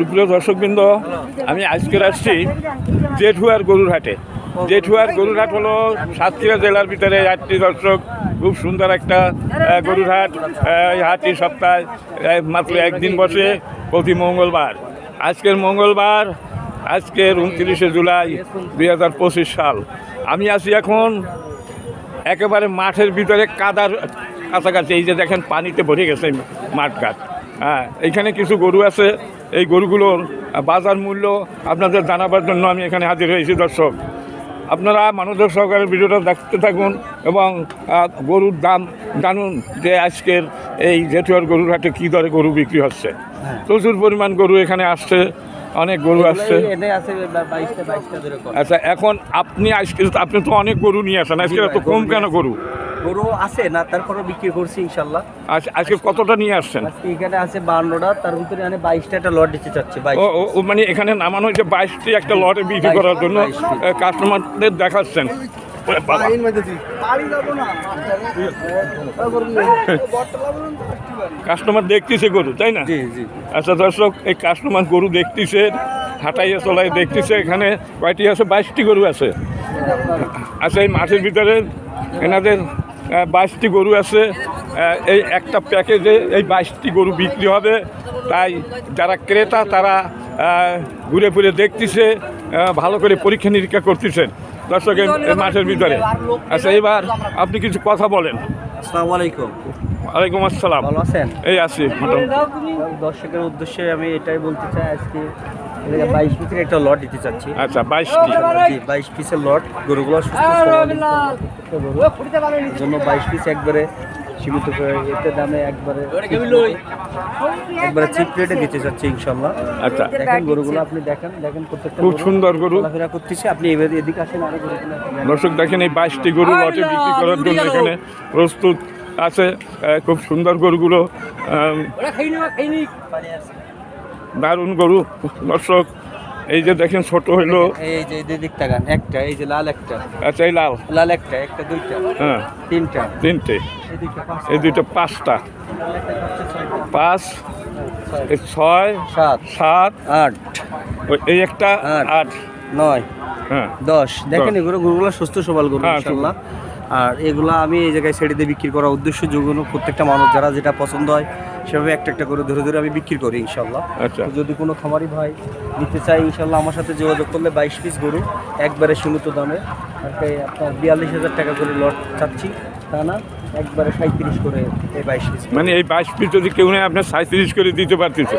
সুপ্রিয় দর্শকবৃন্দ আমি আজকের আসছি জেঠুয়ার গরুর হাটে জেঠুয়ার গরুর হাট হলো সাতক্ষীরা জেলার ভিতরে আটটি দর্শক খুব সুন্দর একটা আহ, গরুর হাট এই হাটটি সপ্তাহে মাত্র একদিন বসে প্রতি মঙ্গলবার। আজকের মঙ্গলবার আজকের উনত্রিশে জুলাই দুই হাজার পঁচিশ সাল। আমি আছি এখন একেবারে মাঠের ভিতরে কাদার কাছাকাছি এই যে দেখেন পানিতে ভরে গেছে মাঠঘাট। হ্যাঁ এইখানে কিছু গরু আছে এই গরুগুলোর বাজার মূল্য আপনাদের জানাবার জন্য আমি এখানে হাজির হয়েছি দর্শক। আপনারা মানুষের সহকারে ভিডিওটা দেখতে থাকুন এবং গরুর দাম জানুন যে আজকের এই জেঠুয়ার গরুর হাটে কী দরে গরু বিক্রি হচ্ছে। প্রচুর পরিমাণ গরু এখানে আসছে অনেক গরু আসছে। আচ্ছা এখন আপনি আজকে আপনি তো অনেক গরু নিয়ে আসেন আজকে এত কম কেন গরু? গরু আছে না তারপরে বিক্রি করছি ইনশাল্লাহ। আজ আজকে কতটা নিয়ে আসছেন? আজকে এখানে আছে বান্নটা তার ভিতরে এখানে বাইশটা একটা লট দিতে চাচ্ছে ও মানে এখানে নামানো হয়েছে বাইশটি একটা লটে বিক্রি করার জন্য কাস্টমারদের দেখাচ্ছেন। কাস্টমার দেখতেছে গরু তাই না? জি জি। আচ্ছা দর্শক এই কাস্টমার গরু দেখতেছে হাঁটাইয়ে চলাই দেখতেছে এখানে কয়টি আছে? বাইশটি গরু আছে। আচ্ছা এই মাঠের ভিতরে এনাদের বাইশটি গরু আছে। এই একটা প্যাকেজে এই বাইশটি গরু বিক্রি হবে। তাই যারা ক্রেতা তারা ঘুরে ফিরে দেখতেছে ভালো করে পরীক্ষা নিরীক্ষা করতেছেন। দর্শক এই এই মাঠের ভিতরে। আচ্ছা এবার আপনি কিছু কথা বলেন। আসসালামু আলাইকুম। ওয়ালাইকুম আসসালাম। ভালো আছেন? এই আছি দর্শকের উদ্দেশ্যে আমি এটাই বলতে চাই আজকে। বাইশ পিসের একটা লট দিতে চাচ্ছি। আচ্ছা বাইশটি বাইশ পিসের লট গরুগুলো সুস্থ সবল। গরু। এর জন্য বাইশ পিস একবারে সীমিত করে এতে দামে একবারে একবারে চিপ রেটে দিতে চাচ্ছি ইনশাল্লাহ আচ্ছা। দেখেন গরুগুলো আপনি দেখেন দেখেন প্রত্যেকটা খুব সুন্দর গরু। করতেছি। আপনি এবার এদিকে আসেন আরও দেখেন। দর্শক দেখেন এই বাইশটি গরু লটে বিক্রি করার জন্য এখানে প্রস্তুত আছে। আহ, খুব সুন্দর গরুগুলো দারুণ গরু। দর্শক এই যে দেখেন ছোট হইল। এই যে এই দিক তাকান একটা এই যে লাল একটা। আচ্ছা এই লাল। লাল একটা একটা দুইটা। হ্যাঁ। তিনটা। তিনটে। এই দুইটা পাঁচটা। পাঁচ ছয়, সাত। সাত আট। এই একটা আট। নয়। হ্যাঁ। দশ। দেখেন। এগুলো গরুগুলো সুস্থ সবল গরু হ্যাঁ, ইনশাল্লাহ। আর এগুলো আমি এই জায়গায় ছেড়ে বিক্রি করার উদ্দেশ্য যেগুলো প্রত্যেকটা মানুষ যারা যেটা পছন্দ হয় সেভাবে একটা একটা করে ধরে ধরে আমি বিক্রি করি ইনশাল্লাহ আচ্ছা। যদি কোনো খামারি ভাই নিতে চাই ইনশাল্লাহ আমার সাথে যোগাযোগ করলে বাইশ পিস গরু একবারে সীমিত দামে। আপনার বিয়াল্লিশ হাজার টাকা করে লট চাচ্ছি তা না একবারে সাঁত্রিশ করে এই বাইশ পিস মানে এই বাইশ পিস যদি কেউ নেই আপনার সাঁত্রিশ করে দিতে পারতেছে।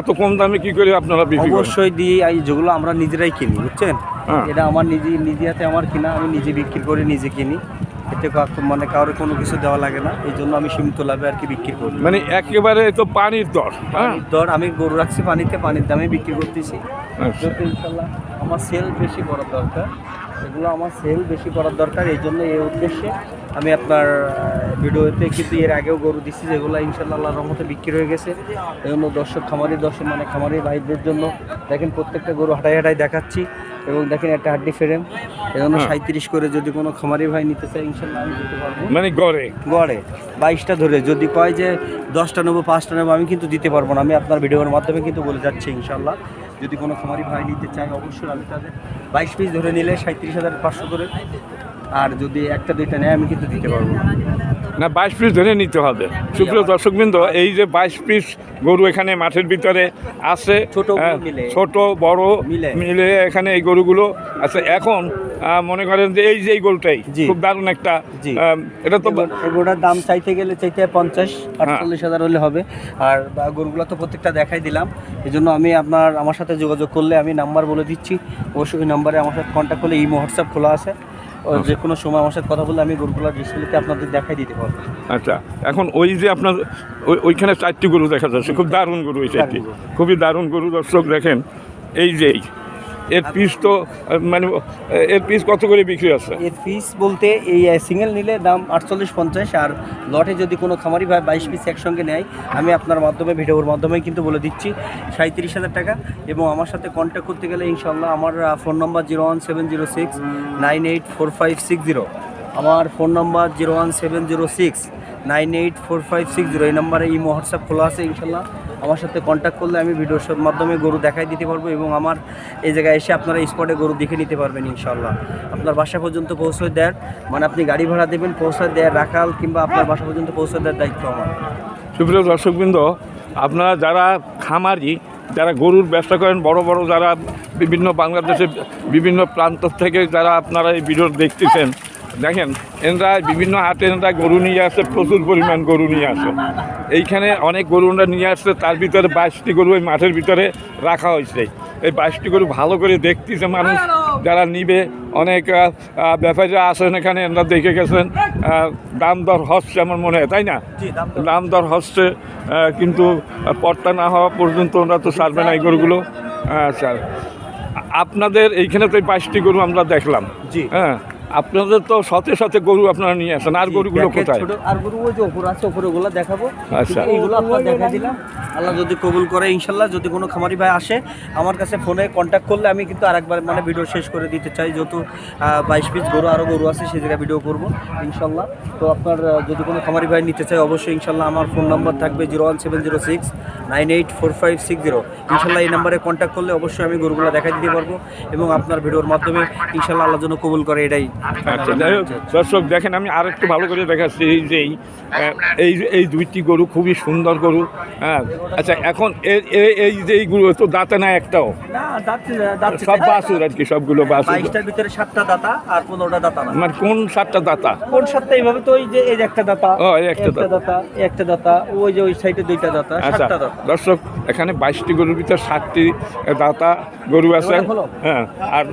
এত কম দামে কি করে আপনারা বিক্রি অবশ্যই দিয়ে এই যেগুলো আমরা নিজেরাই কিনি বুঝছেন? হ্যাঁ। এটা আমার নিজে নিজে হাতে আমার কিনা আমি নিজে বিক্রি করে নিজে কিনি। এতে মানে কারোর কোনো কিছু দেওয়া লাগে না এই জন্য আমি সীমিত লাভে আর কি বিক্রি করি। মানে একেবারে তো পানির দর হ্যাঁ? পানির দর আমি গরু রাখছি পানিতে পানির দামে বিক্রি করতেছি। আচ্ছা। ইনশাল্লাহ আমার সেল বেশি করার দরকার। এগুলো আমার সেল বেশি করার দরকার এই জন্য এই উদ্দেশ্যে আমি আপনার ভিডিওতে কিন্তু এর আগেও গরু দিচ্ছি যেগুলো ইনশাল্লাহ রহমতে বিক্রি হয়ে গেছে। এই জন্য দর্শক খামারি দর্শক মানে খামারি ভাইদের জন্য দেখেন প্রত্যেকটা গরু হাঁটাই হাঁটাই দেখাচ্ছি। এবং দেখেন একটা হাড্ডি ফ্রেম। এখানে হ্যাঁ। সাঁত্রিশ করে যদি কোনো খামারি ভাই নিতে চায় ইনশাল্লাহ আমি দিতে পারব। মানে গড়ে? গড়ে। বাইশটা ধরে। যদি কয় যে দশটা নেব পাঁচটা নেব আমি কিন্তু দিতে পারব না। আমি আপনার ভিডিওর মাধ্যমে কিন্তু বলে যাচ্ছি ইনশাল্লাহ। যদি কোনো খামারি ভাই নিতে চায় অবশ্যই আমি তাদের বাইশ পিস ধরে নিলে সাঁত্রিশ হাজার পাঁচশো করে আর যদি একটা দুইটা নেয় আমি কিন্তু দিতে পারব না বাইশ পিস ধরে নিতে হবে সুপ্রিয় দর্শকবৃন্দ এই যে বাইশ পিস গরু এখানে মাঠের ভিতরে আছে ছোট বড় হ্যাঁ, মিলে। বড় মিলে। মিলে এখানে এই গরুগুলো আছে এখন মনে করেন যে এই যে এই গরুটাই। খুব দারুণ একটা। এটা তো এগুলোর দাম চাইতে গেলে চাইতে পঞ্চাশ আটচল্লিশ হাজার হলে হবে আর গরুগুলো তো প্রত্যেকটা দেখাই দিলাম এই জন্য আমি আপনার আমার সাথে যোগাযোগ করলে আমি নাম্বার বলে দিচ্ছি অবশ্যই ওই নাম্বারে আমার সাথে কন্ট্যাক্ট করলে এই হোয়াটসঅ্যাপ খোলা আছে যে কোনো সময় আমার সাথে কথা বললে আমি গরুগুলোর ডিসপ্লেতে আপনাদের দেখাই দিতে পারব। আচ্ছা এখন ওই যে আপনার ওই- ওইখানে চারটি গরু দেখা যাচ্ছে খুব দারুণ গরু এই চারটি। খুবই দারুণ গরু দর্শক দেখেন এই যেই এর পিস তো মানে এর পিস কত করে বিক্রি আছে? এর পিস বলতে এই সিঙ্গেল নিলে দাম আটচল্লিশ পঞ্চাশ, আর লটে যদি কোনো খামারি ভাই বাইশ পিস একসঙ্গে নেয়, আমি আপনার মাধ্যমে, ভিডিওর মাধ্যমে কিন্তু বলে দিচ্ছি সাঁত্রিশ হাজার টাকা। এবং আমার সাথে কন্ট্যাক্ট করতে গেলে ইনশাল্লাহ আমার phone number zero one seven zero six nine eight four five six zero আমার phone number zero one seven zero six nine eight four five six zero এই নাম্বারে ইমো হোয়াটসঅ্যাপ খোলা আছে ইনশাল্লাহ আমার সাথে কন্ট্যাক্ট করলে আমি ভিডিওর মাধ্যমে গরু দেখাই দিতে পারব এবং আমার এই জায়গায় এসে আপনারা স্পটে গরু দেখে নিতে পারবেন ইনশাল্লাহ আপনার বাসা পর্যন্ত পৌঁছে দেওয়ার মানে আপনি গাড়ি ভাড়া দেবেন পৌঁছে দেওয়ার রাখাল কিংবা আপনার বাসা পর্যন্ত পৌঁছে দেওয়ার দায়িত্ব আমার। সুপ্রিয় দর্শকবৃন্দ, আপনারা যারা খামারি, যারা গরুর ব্যবসা করেন, বড় বড় যারা বিভিন্ন বাংলাদেশের বিভিন্ন প্রান্ত থেকে যারা আপনারা এই ভিডিও দেখতেছেন দেখেন এনরা বিভিন্ন হাটে এনরা গরু নিয়ে আসে প্রচুর পরিমাণ গরু নিয়ে আসে। এইখানে অনেক গরু ওরা নিয়ে আসছে তার ভিতরে বাইশটি গরু ওই মাঠের ভিতরে রাখা হয়েছে। এই বাইশটি গরু ভালো করে দেখতেছে মানুষ যারা নিবে অনেক ব্যাপারীরা আসেন এখানে এনরা দেখে গেছেন দাম দর হচ্ছে আমার মনে হয় তাই না? দাম দর। হচ্ছে কিন্তু পর্তা না হওয়া পর্যন্ত ওরা তো ছাড়বে না এই গরুগুলো। আচ্ছা আপনাদের এইখানে তো এই বাইশটি গরু আমরা দেখলাম। জি। হ্যাঁ আপনাদের তো শতে শতে গরু আপনারা নিয়ে আসেন আর গরুগুলো কোথায়? আর গরু ওই যে ওপর আছে ওপরে ওগুলো দেখাবো। আচ্ছা। এইগুলো আপনার দেখা দিলাম। আল্লাহ যদি কবুল করে ইনশাল্লাহ যদি কোনো খামারি ভাই আসে আমার কাছে ফোনে কন্ট্যাক্ট করলে আমি কিন্তু আরেকবার মানে ভিডিও শেষ করে দিতে চাই। যেহেতু বাইশ পিস গরু আরও গরু আছে সেই জায়গায় ভিডিও করব ইনশাল্লাহ। তো আপনার যদি কোনো খামারি ভাই নিতে চাই অবশ্যই ইনশাল্লাহ আমার ফোন নাম্বার থাকবে zero one seven zero six nine eight four five six zero. ইনশাল্লাহ এই নাম্বারে কন্ট্যাক্ট করলে অবশ্যই আমি গরুগুলো দেখা দিতে পারব এবং আপনার ভিডিওর মাধ্যমে ইনশাল্লাহ আল্লাহ যেন কবুল করে এটাই আচ্ছা যাই হোক দর্শক দেখেন আমি আর একটু ভালো করে দেখাচ্ছি এই যে এই, এই এই দুইটি গরু খুবই সুন্দর গরু হ্যাঁ। আচ্ছা এখন এই যে এইগুলো তো দাঁতে না একটাও? সব বাসুর আর কি সবগুলো বাসুর ভিতরে সাতটা দাতা আর পনেরোটা দাতা মানে কোন সাতটা দাতা? কোন সাতটা এইভাবে তো ওই যে এই একটা দাতা ও, এই একটা দাতা। একটা দাতা ওই যে ওই সাইডে দুইটা দাতা আচ্ছা দর্শক এখানে বাইশটি গরুর ভিতরে ষাটটি দাতা গরু আছে। হ্যাঁ আর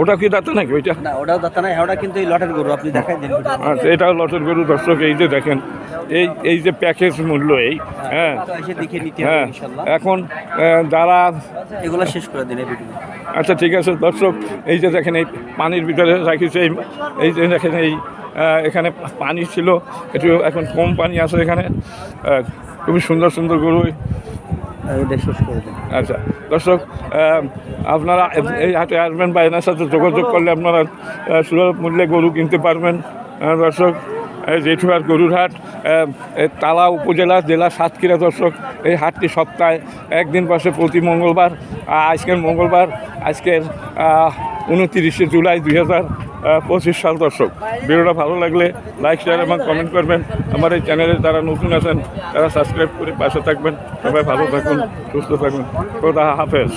ওটা কি দাতা নাকি ওইটা? না ওটাও দাতা না ওটা কিন্তু এই লটের গরু আপনি দেখেন দিন। আচ্ছা এটাও লটের গরু দর্শক এই যে দেখেন এই এই যে প্যাকেজ মূল্য এই হ্যাঁ। হ্যাঁ এখন যারা এগুলো শেষ করে দিন আচ্ছা ঠিক আছে দর্শক এই যে দেখেন এই পানির ভিতরে রাখিছে এই এই যে দেখেন এই এখানে পানি ছিল একটু এখন কম পানি আছে এখানে। খুবই সুন্দর সুন্দর গরু। আচ্ছা দর্শক আপনারা এই হাটে আসবেন বা এনার সাথে যোগাযোগ করলে আপনারা সুলভ মূল্যে গরু কিনতে পারবেন। দর্শক জেঠুয়ার গরুর হাট তালা উপজেলা, জেলা সাতক্ষীরা, দর্শক, এই হাটটি সপ্তাহে একদিন পাশে প্রতি মঙ্গলবার আজকের মঙ্গলবার, আজকের উনতিরিশে জুলাই দুই হাজার পঁচিশ সাল দর্শক। ভিডিওটা ভালো লাগলে লাইক শেয়ার এবং কমেন্ট করবেন। আমার এই চ্যানেলে যারা নতুন আছেন, তারা সাবস্ক্রাইব করে পাশে থাকবেন। সবাই ভালো থাকুন, সুস্থ থাকুন। খোদা হাফেজ।